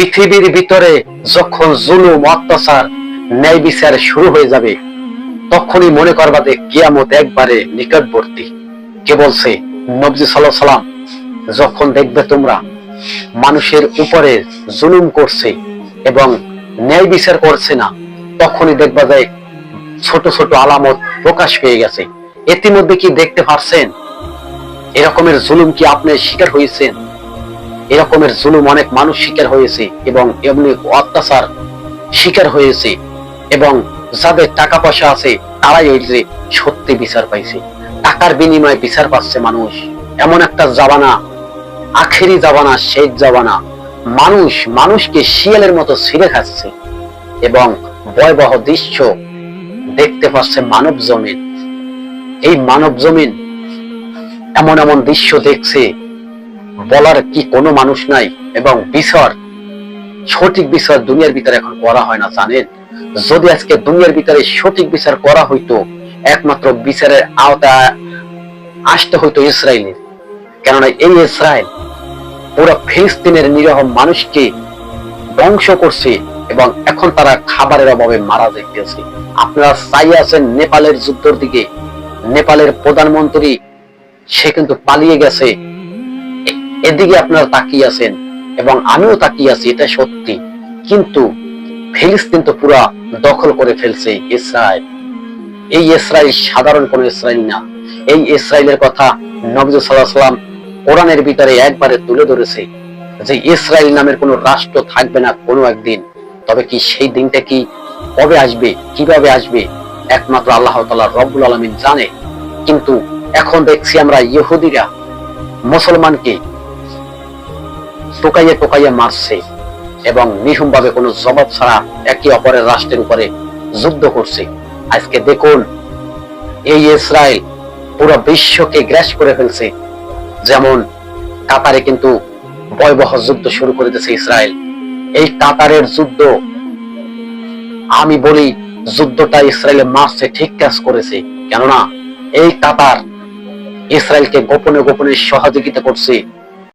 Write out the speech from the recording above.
পৃথিবীর ভিতরে যখন জুলুম, অত্যাচার, ন্যায় বিচার শুরু হয়ে যাবে, তখনই মনে করবা যে কিয়ামত একবারে নিকটবর্তী। কে বলছে? নবজি সাল্লাহ সাল্লাম যখন দেখবে তোমরা মানুষের উপরে জুলুম করছে এবং ন্যায় বিচার করছে না, তখনই দেখবা যায় ছোট ছোট আলামত প্রকাশ পেয়ে গেছে। ইতিমধ্যে কি দেখতে পারছেন? এরকমের জুলুম কি আপনি শিকার হয়েছেন? এরকমের জুলুম অনেক মানুষ শিকার হয়েছে এবং এমনি অত্যাচার শিকার হয়েছে এবং যাদের টাকা পয়সা আছে তারাই ওই যে সত্যি বিচার পাইছে। টাকার বিনিময়ে বিচার পাচ্ছে মানুষ। এমন একটা জাবানা, আখেরি জাবানা, শেষ জাবানা। মানুষ মানুষকে শিয়ালের মতো ছিঁড়ে খাচ্ছে এবং ভয়াবহ দৃশ্য দেখতে পাচ্ছে মানব জমিন। এই মানব জমিন এমন এমন দৃশ্য দেখছে বলার কি কোনো মানুষ নাই এবং বিচার সঠিক বিচার দুনিয়ার ভিতরে এখন করা হয় না, জানেন? যদি আজকে দুনিয়ার ভিতরে সঠিক বিচার করা হইতো, একমাত্র বিচারের আওতায় আসতে হইতো ইসরায়েলের। কেননা এই ইসরায়েল পুরো ফিলিস্তিনের নিরহ মানুষকে ধ্বংস করছে এবং এখন তারা খাবারের অভাবে মারা যাইতেছে। আপনারা চাই আছেন নেপালের যুদ্ধর দিকে, নেপালের প্রধানমন্ত্রী, সে কিন্তু পালিয়ে গেছে। এদিকে আপনারা তাকিয়ে আছেন এবং আমিও তাকিয়ে আছি, এটা সত্যি। কিন্তু ফিলিস্তিন তো পুরা দখল করে ফেলছে ইসরায়েল। এই ইসরায়েল সাধারণ কোন ইসরায়েল না। এই ইসরায়েলের কথা নবজু সাল্লাম কোরআনের ভিতরে একবারে তুলে ধরেছে যে ইসরায়েল নামের কোন রাষ্ট্র থাকবে না কোনো একদিন। তবে কি সেই দিনটা কি কবে আসবে, কীভাবে আসবে, একমাত্র আল্লাহ তাআলা রব্বুল আলমিন জানে। কিন্তু এখন দেখছি আমরা ইহুদিরা, মুসলমানকে টোকাইয়ে টোকাইয়ে মারছে এবং নিহুম ভাবে কোনো জবাব ছাড়া একে অপরের রাষ্ট্রের উপরে যুদ্ধ করছে। আজকে দেখুন, এই ইসরায়েল পুরো বিশ্বকে গ্রাস করে ফেলছে। যেমন কাতারে কিন্তু ভয়াবহ যুদ্ধ শুরু করে দিয়েছে ইসরায়েল। এই কাতারের যুদ্ধ, আমি বলি, যুদ্ধটা ইসরায়েলে মারছে, ঠিক কাজ করেছে। কেননা এই কাতার ইসরায়েলকে গোপনে গোপনে সহযোগিতা করছে।